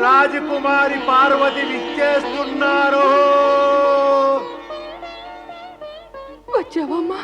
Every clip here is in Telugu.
రాజకుమారి పార్వతి విచ్చేస్తున్నారు. వచ్చావమ్మా.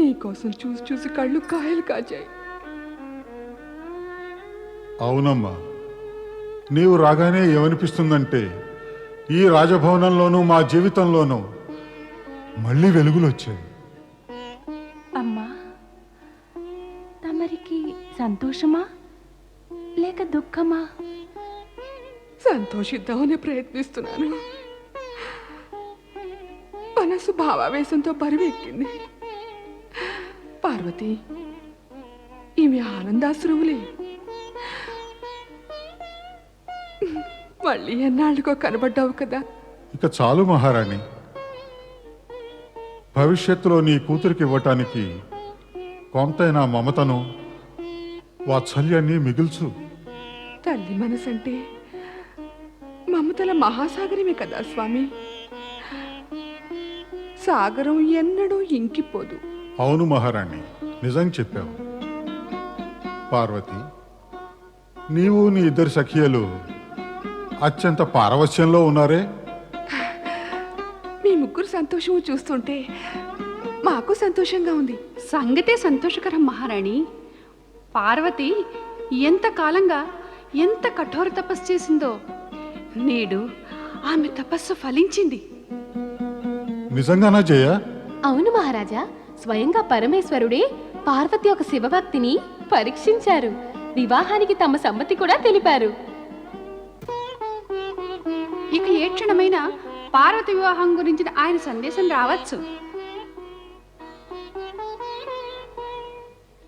నీకోసం చూసి చూసి కళ్ళు కాయలు కాచాయి. అవునమ్మా. నీవు రాగానే ఏమనిపిస్తుందంటే ఈ రాజభవనంలోనూ మా జీవితంలోనూ మళ్ళీ వెలుగులు వచ్చాయి. అమ్మా తమరికి సంతోషమా? లేక దుఃఖమా? సంతోషిద్దామని ప్రయత్నిస్తున్నాను. మనసు భావావేశంతో బరువెక్కింది. పార్వతి ఇవి ఆనందాశ్రువులే. మళ్ళీ ఎన్నాళ్ళకో కనబడ్డావు కదా. ఇక చాలు మహారాణి. భవిష్యత్తులో నీ కూతురికి ఇవ్వటానికి కొంతైనా మమతను వాత్సల్యాన్ని మిగుల్చు. తల్లి మనసంటే మమతల మహాసాగరమే కదా స్వామి. సాగరం ఎన్నడూ ఇంకిపోదు. అవును మహారాణి నిజం చెప్పావు. పార్వతి నీవు నీ ఇద్దరు సఖియలు అత్యంత పారవస్యంలో ఉన్నారే? మీ ముగ్గురు సంతోషం చూస్తుంటే మాకు సంతోషంగా ఉంది. సంగతే సంతోషకరం మహారాణి. పార్వతి ఎంత కాలంగా ఎంత కఠోర తపస్సు చేసిందో. నేడు ఆమె తపస్సు ఫలించింది. నిజంగానా జయ? అవును మహారాజా. స్వయంగా పరమేశ్వరుడే పార్వతి ఒక శివభక్తిని పరీక్షించారు. వివాహానికి తమ సమ్మతి కూడా తెలిపారు. ఇక ఏ క్షణమైనా పార్వతి వివాహం గురించిన ఆయన సందేశం రావచ్చు.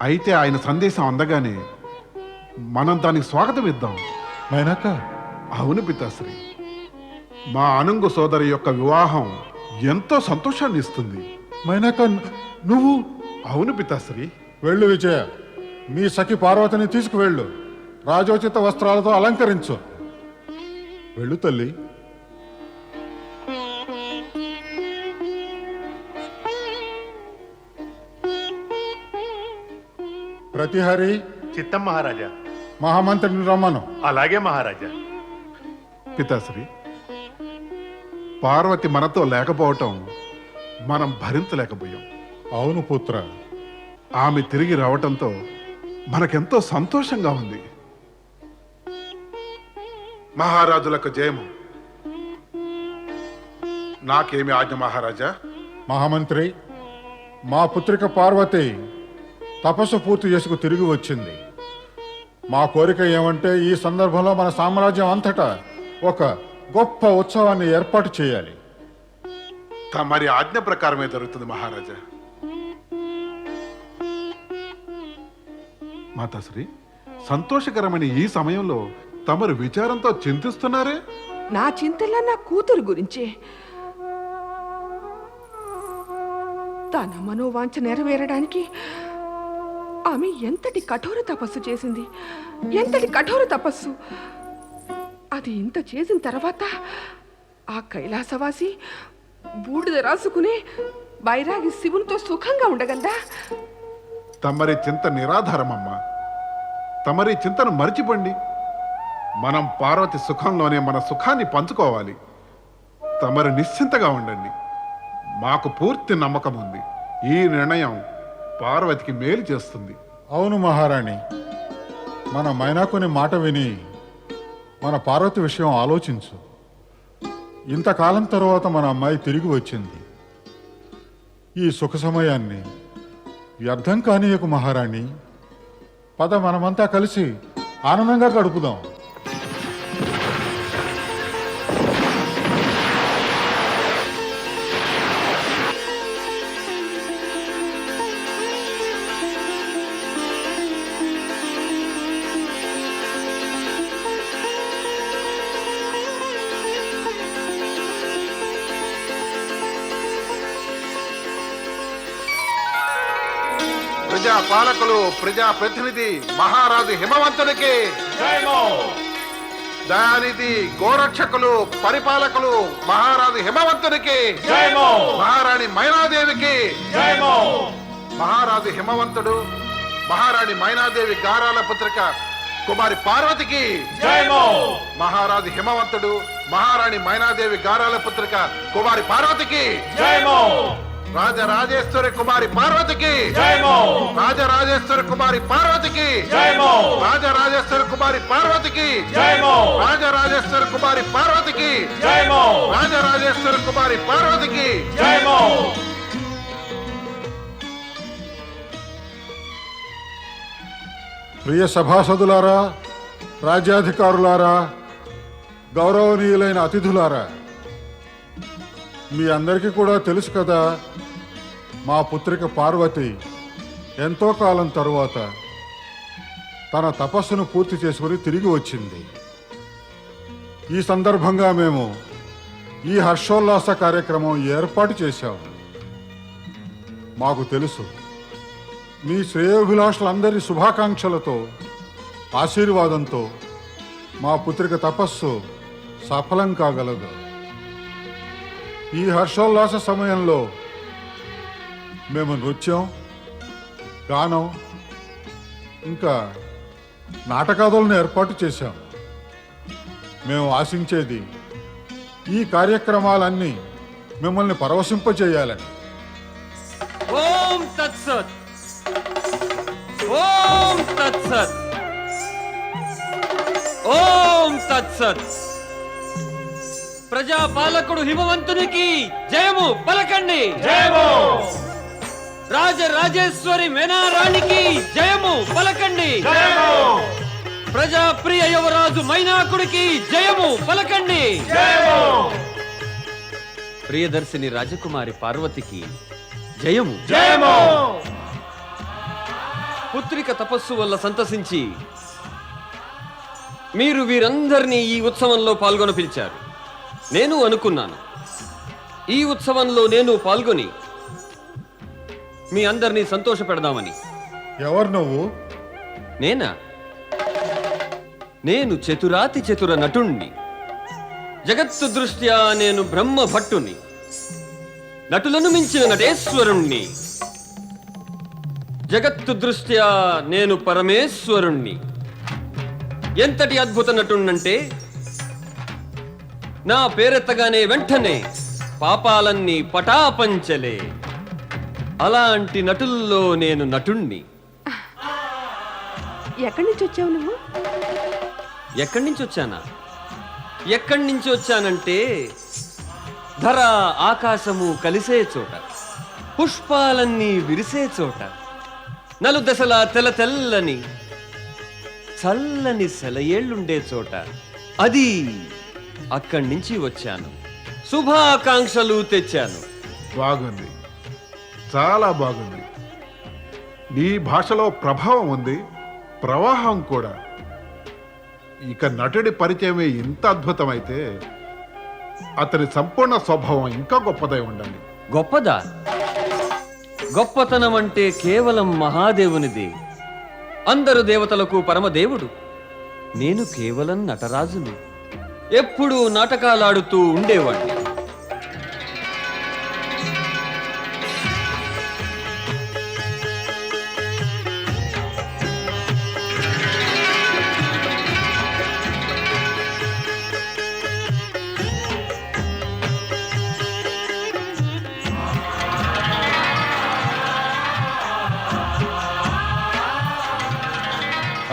అయితే ఆయన సందేశం అందగానే మనం దానికి స్వాగతం ఇద్దాం. మైనాక అవును పితాశ్రీ. మా అనంగు సోదరి యొక్క వివాహం ఎంతో సంతోషాన్ని ఇస్తుంది. మైనాక నువ్వు? అవును పితాశ్రీ. వెళ్ళు విజయ. మీ సఖి పార్వతిని తీసుకువెళ్ళు. రాజోచిత వస్త్రాలతో అలంకరించు. వెళ్ళు తల్లి. ప్రతిహరి. చిత్తం మహారాజా. మహామంత్రిని రమ్మను. అలాగే మహారాజా. పితాశ్రీ పార్వతి మనతో లేకపోవటం మనం భరించలేకపోయాం. అవును పుత్ర. ఆమె తిరిగి రావటంతో మనకెంతో సంతోషంగా ఉంది. మహారాజులకు జయము. నాకేమి ఆజ్ఞ మహారాజా? మహామంత్రి మా పుత్రిక పార్వతి తపస్సు పూర్తి చేసుకు తిరిగి వచ్చింది. మా కోరిక ఏమంటే ఈ సందర్భంలో మన సామ్రాజ్యం అంతటా ఒక గొప్ప ఉత్సవాన్ని ఏర్పాటు చేయాలి. తమరి ఆజ్ఞ ప్రకారమే జరుగుతుంది మహారాజా. మాతాశ్రీ సంతోషకరమైన ఈ సమయంలో తమరు విచారంతో చింతిస్తున్నారే? నా చింతల నా కూతురు గురించే. తన మనోవాంఛ నెరవేరడానికి ఆమె ఎంతటి కఠోర తపస్సు చేసింది ఎంతటి కఠోర తపస్సు. అది ఇంత చేసిన తర్వాత ఆ కైలాసవాసి బూడిద రాసుకునే బైరాగి శివునితో సుఖంగా ఉండగలదా? తమరి చింత నిరాధారమమ్మా. తమరి చింతను మరిచిపోండి. మనం పార్వతి సుఖంలోనే మన సుఖాన్ని పంచుకోవాలి. తమరు నిశ్చింతగా ఉండండి. మాకు పూర్తి నమ్మకం ఉంది. ఈ నిర్ణయం పార్వతికి మేలు చేస్తుంది. అవును మహారాణి. మన మైనాకుని మాట విని మన పార్వతి విషయం ఆలోచించు. ఇంతకాలం తర్వాత మన అమ్మాయి తిరిగి వచ్చింది. ఈ సుఖ సమయాన్ని వ్యర్థం కానీయకు మహారాణి పద మనమంతా కలిసి ఆనందంగా గడుపుదాం. ప్రజా పాలకులు ప్రజా ప్రతినిధి మహారాజు హిమవంతునికి. దానిది గోరక్షకులు పరిపాలకులు మహారాజు హిమవంతునికి. మహారాణి మైనాదేవికి. మహారాజు హిమవంతుడు మహారాణి మైనాదేవి గారాల పుత్రిక కుమారి పార్వతికి. మహారాజు హిమవంతుడు మహారాణి మైనాదేవి గారాల పుత్రిక కుమారి పార్వతికి. రాజరాజేశ్వరి కుమారి పార్వతికి. రాజరాజేశ్వరి కుమారి పార్వతికి. రాజరాజేశ్వరి కుమారి పార్వతికి. రాజరాజేశ్వరి కుమారి పార్వతికి. రాజరాజేశ్వరి కుమారి పార్వతికి. ప్రియ సభాసదులారా రాజ్యాధికారులారా గౌరవనీయులైన అతిథులారా మీ అందరికీ కూడా తెలుసు కదా మా పుత్రిక పార్వతి ఎంతో కాలం తరువాత తన తపస్సును పూర్తి చేసుకుని తిరిగి వచ్చింది. ఈ సందర్భంగా మేము ఈ హర్షోల్లాస కార్యక్రమం ఏర్పాటు చేశాము మాకు తెలుసు మీ శ్రేయోభిలాషులందరి శుభాకాంక్షలతో ఆశీర్వాదంతో మా పుత్రిక తపస్సు సఫలం కాగలదు. ఈ హర్షోల్లాస సమయంలో మేము నృత్యం గానం ఇంకా నాటకాదులను ఏర్పాటు చేశాం. మేము ఆశించేది ఈ కార్యక్రమాలన్నీ మిమ్మల్ని పరవశింపజేయాలని. ఓం తత్సత్. ఓం తత్సత్. ఓం తత్సత్. ప్రజాపాలకుడు హిమవంతునికి జయము పలకండి. జయము! రాజరాజేశ్వరి మేనారాణికి జయము పలకండి. ప్రజాప్రియ యువరాజు మైనాకుడికి జయము పలకండి. ప్రియదర్శిని రాజకుమారి పార్వతికి జయము. జయము! పుత్రిక తపస్సు వల్ల సంతసించి మీరు వీరందరినీ ఈ ఉత్సవంలో పాల్గొన పిలిచారు. నేను అనుకున్నాను. ఈ ఉత్సవంలో నేను పాల్గొని మీ అందరినీ సంతోష పెడదామని ఎవరు నువ్వు? నేనా? నేను చతురాతి చతుర నటుణ్ణి. జగత్తు దృష్ట్యా నేను బ్రహ్మ భట్టుని. నటులను మించిన నటేశ్వరుణ్ణి. జగత్తు దృష్ట్యా నేను పరమేశ్వరుణ్ణి. ఎంతటి అద్భుత నటుణ్ణంటే నా పేరెత్తగానే వెంటనే పాపాలన్నీ పటాపంచలే. అలాంటి నటుల్లో నేను నటుణ్ణి. ఎక్కడి నుంచి వచ్చావు నువ్వు? ఎక్కడి నుంచి వచ్చానా? ఎక్కడి నుంచి వచ్చానంటే ధర ఆకాశము కలిసే చోట పుష్పాలన్నీ విరిసే చోట నలుదశల తెల్ల తెల్లని చల్లని సెలయేళ్ళుండే చోట. అది అక్కడి నుంచి వచ్చాను. శుభాకాంక్షలు తెచ్చాను. బాగుంది. చాలా బాగుంది. నీ భాషలో ప్రభావం ఉంది ప్రవాహం కూడా. ఇక నటుడి పరిచయమే ఇంత అద్భుతమైతే అతని సంపూర్ణ స్వభావం ఇంకా గొప్పదై ఉండాలి గొప్పదా? గొప్పతనం అంటే కేవలం మహాదేవునిదే. అందరు దేవతలకు పరమదేవుడు. నేను కేవలం నటరాజును. ఎప్పుడూ నాటకాలాడుతూ ఉండేవాడిని.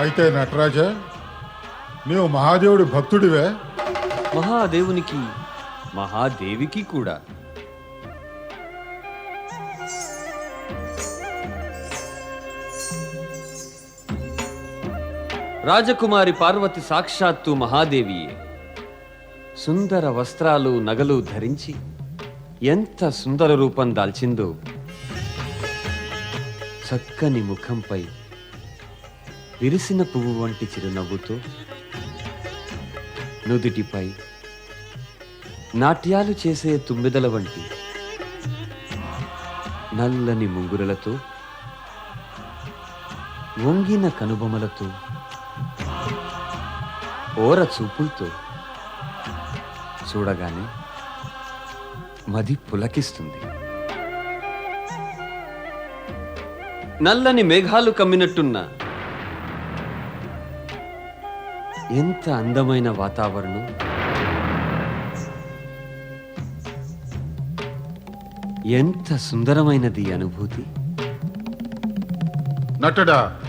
అయితే నటరాజా నీవు మహాదేవుడి భక్తుడివే. మహాదేవునికి. మహాదేవికి కూడా. రాజకుమారి పార్వతి సాక్షాత్తు మహాదేవియే. సుందర వస్త్రాలు నగలు ధరించి ఎంత సుందర రూపం దాల్చిందో. చక్కని ముఖంపై విరిసిన పువ్వు వంటి చిరునవ్వుతో నుదుటిపై నాట్యాలు చేసే తుమ్మెదల వంటి. నల్లని ముంగురలతో. వంగిన కనుబొమలతో. ఓర చూపులతో. చూడగానే మది పులకిస్తుంది. నల్లని మేఘాలు కమ్మినట్టున్న ఎంత అందమైన వాతావరణం? ఎంత సుందరమైనది అనుభూతి? నటుడా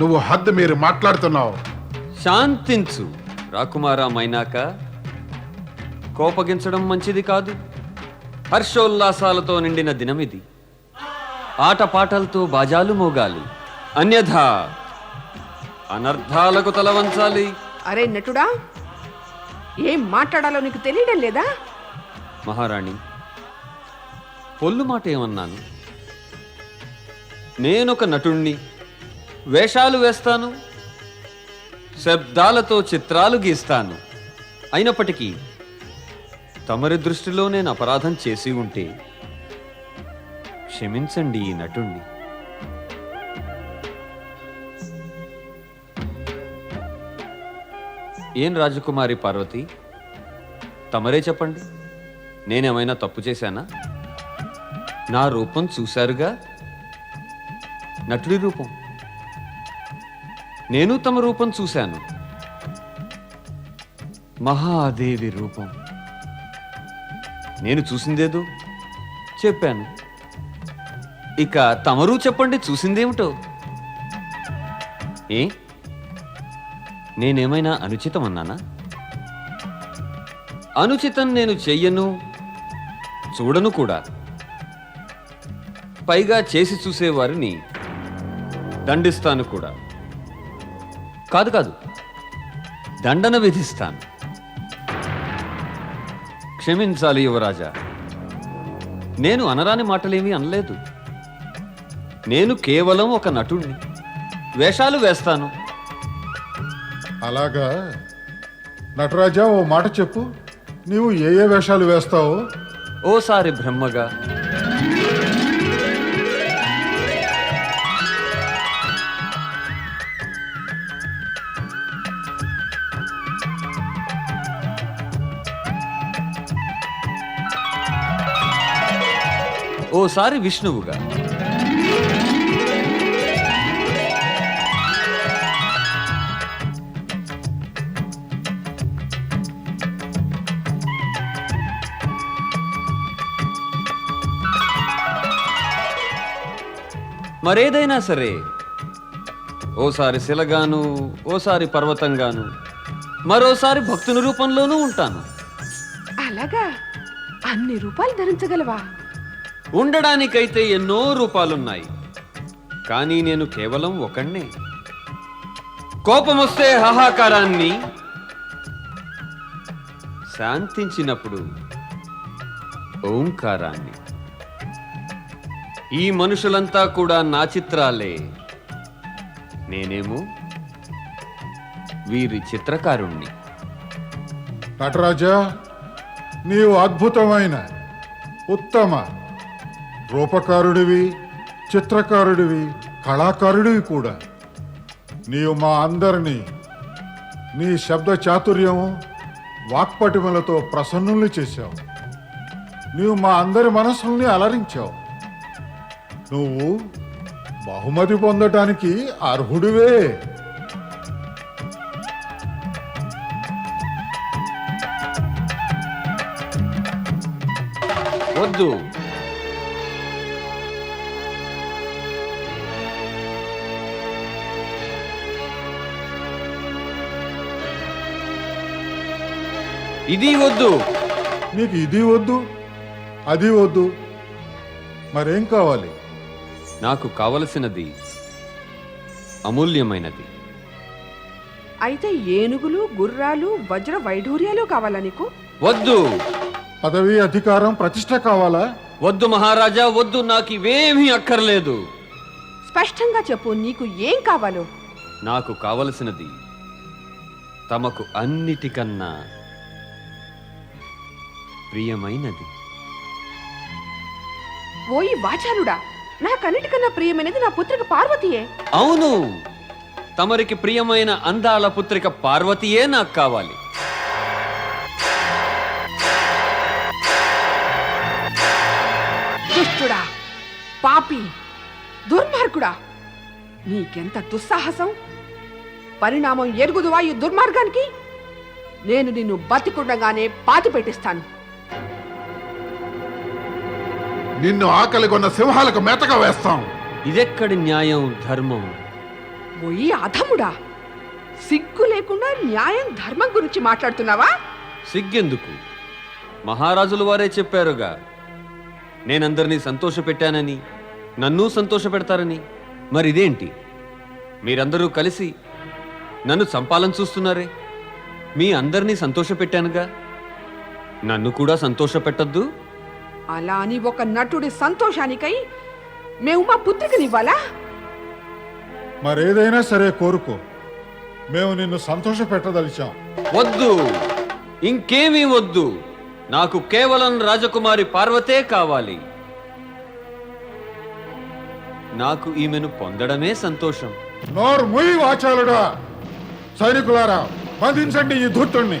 నువ్వు హద్దు మీరు మాట్లాడుతున్నావు. శాంతించు రాకుమారా మైనాక. కోపగించడం మంచిది కాదు. హర్షోల్లాసాలతో నిండిన దినమిది. ఆటపాటలతో బాజాలు మోగాలి. అన్యథా అనర్థాలకు తల వంచాలి. అరే నటుడా ఏం మాట్లాడాలో నీకు తెలియడం లేదా? మహారాణి పొల్లు మాట ఏమన్నాను? నేనొక నటుణ్ణి వేషాలు వేస్తాను శబ్దాలతో చిత్రాలు గీస్తాను. అయినప్పటికీ తమరి దృష్టిలో నేను అపరాధం చేసి ఉంటే క్షమించండి ఈ నటుణ్ణి. ఏం రాజకుమారి పార్వతి? తమరే చెప్పండి. నేనేమైనా తప్పు చేశానా? నా రూపం చూశారుగా? నటుడి రూపం. నేను తమ రూపం చూశాను. మహాదేవి రూపం. నేను చూసిందేదో? చెప్పాను. ఇక తమరు చెప్పండి చూసిందేమిటో? ఏ? నేనేమైనా అనుచితం అన్నానా? అనుచితం నేను చెయ్యను చూడను కూడా. పైగా చేసి చూసేవారిని దండిస్తాను కూడా. కాదు కాదు దండన విధిస్తాను. క్షమించాలి యువరాజా. నేను అనరాని మాటలేమీ అనలేదు. నేను కేవలం ఒక నటుణ్ణి. వేషాలు వేస్తాను. అలాగా? నటరాజా ఓ మాట చెప్పు. నీవు ఏ ఏ వేషాలు వేస్తావో? ఓసారి బ్రహ్మగా. ఓసారి విష్ణువుగా. మరేదైనా సరే ఓసారి శిలగాను ఓసారి పర్వతంగాను మరోసారి భక్తుని రూపంలోనూ ఉంటాను. అలాగా? అన్ని రూపాయలు ధరించగలవా? ఉండడానికైతే ఎన్నో రూపాలున్నాయి. కానీ నేను కేవలం ఒకణ్ణే. కోపం వస్తే హాహాకారాన్ని శాంతించినప్పుడు ఓంకారాన్ని. ఈ మనుషులంతా కూడా నా చిత్రాలే. నేనేమో వీరి చిత్రకారుణ్ణి. నటరాజా నీవు అద్భుతమైన ఉత్తమ రూపకారుడివి చిత్రకారుడివి కళాకారుడివి కూడా. నీవు మా అందరినీ నీ శబ్ద చాతుర్యము వాక్పటిమలతో ప్రసన్నుల్ని చేశావు. నీవు మా అందరి మనసుల్ని అలరించావు. నువ్వు బహుమతి పొందటానికి అర్హుడివే. వద్దు. ఇది వద్దు. నీకు ఇది వద్దు అది వద్దు. మరేం కావాలి? నాకు కావలసినది అమూల్యమైనది. అయితే ఏనుగులు గుర్రాలు వజ్ర వైఢూర్యాలు కావాలా నీకు? వద్దు! పదవి అధికారం ప్రతిష్ట కావాలా? వద్దు మహారాజా వద్దు నాకు ఇవేమీ అక్కర్లేదు. స్పష్టంగా చెప్పు నీకు ఏం కావాలో? నాకు కావలసినది తమకు అన్నిటికన్నా ప్రియమైనది. ఓయి వాచాలుడా నాకన్నిటికన్నా ప్రియమైనది నా పుత్రిక పార్వతీయే. అవును. తమరికి ప్రియమైన అందాల పుత్రిక పార్వతీయే నాకు కావాలి. దుష్టుడా పాపి దుర్మార్గుడా నీకెంత దుస్సాహసం? పరిణామం ఎరుగుదువా ఈ దుర్మార్గానికి? నేను నిన్ను బతికుండగానే పాతి పెట్టిస్తాను నిన్ను ఆకలి కొన్న సింహాలకు మెతక వేస్తాం. ఇదెక్కడి న్యాయం ధర్మం? పోయి అధముడా. సిగ్గు లేకుండా న్యాయం ధర్మం గురించి మాట్లాడుతున్నావా? సిగ్గెందుకు? మహారాజుల వారే చెప్పారుగా నేనందరినీ సంతోషపెట్టానని నన్ను సంతోషపెడతారని. మరి ఇదేంటి మీరందరూ కలిసి నన్ను చంపాలని చూస్తున్నారే? మీ అందరినీ సంతోషపెట్టానుగా? నన్ను కూడా సంతోషపెట్టద్దు? అలా అని ఒక నటుడి సంతోషానికై మేము మా పుత్రికనివ్వాలా? మరేదైనా సరే కోరుకో. మేము నిన్ను సంతోష పెట్టదలిచాం వద్దు. ఇంకేమీ వద్దు. నాకు కేవలం రాజకుమారి పార్వతే కావాలి. నాకు ఈమెను పొందడమే సంతోషం. నోరు ముయి వాచాలుడా. సైనికులారా బంధించండి ఈ ధూర్తుణ్ణి.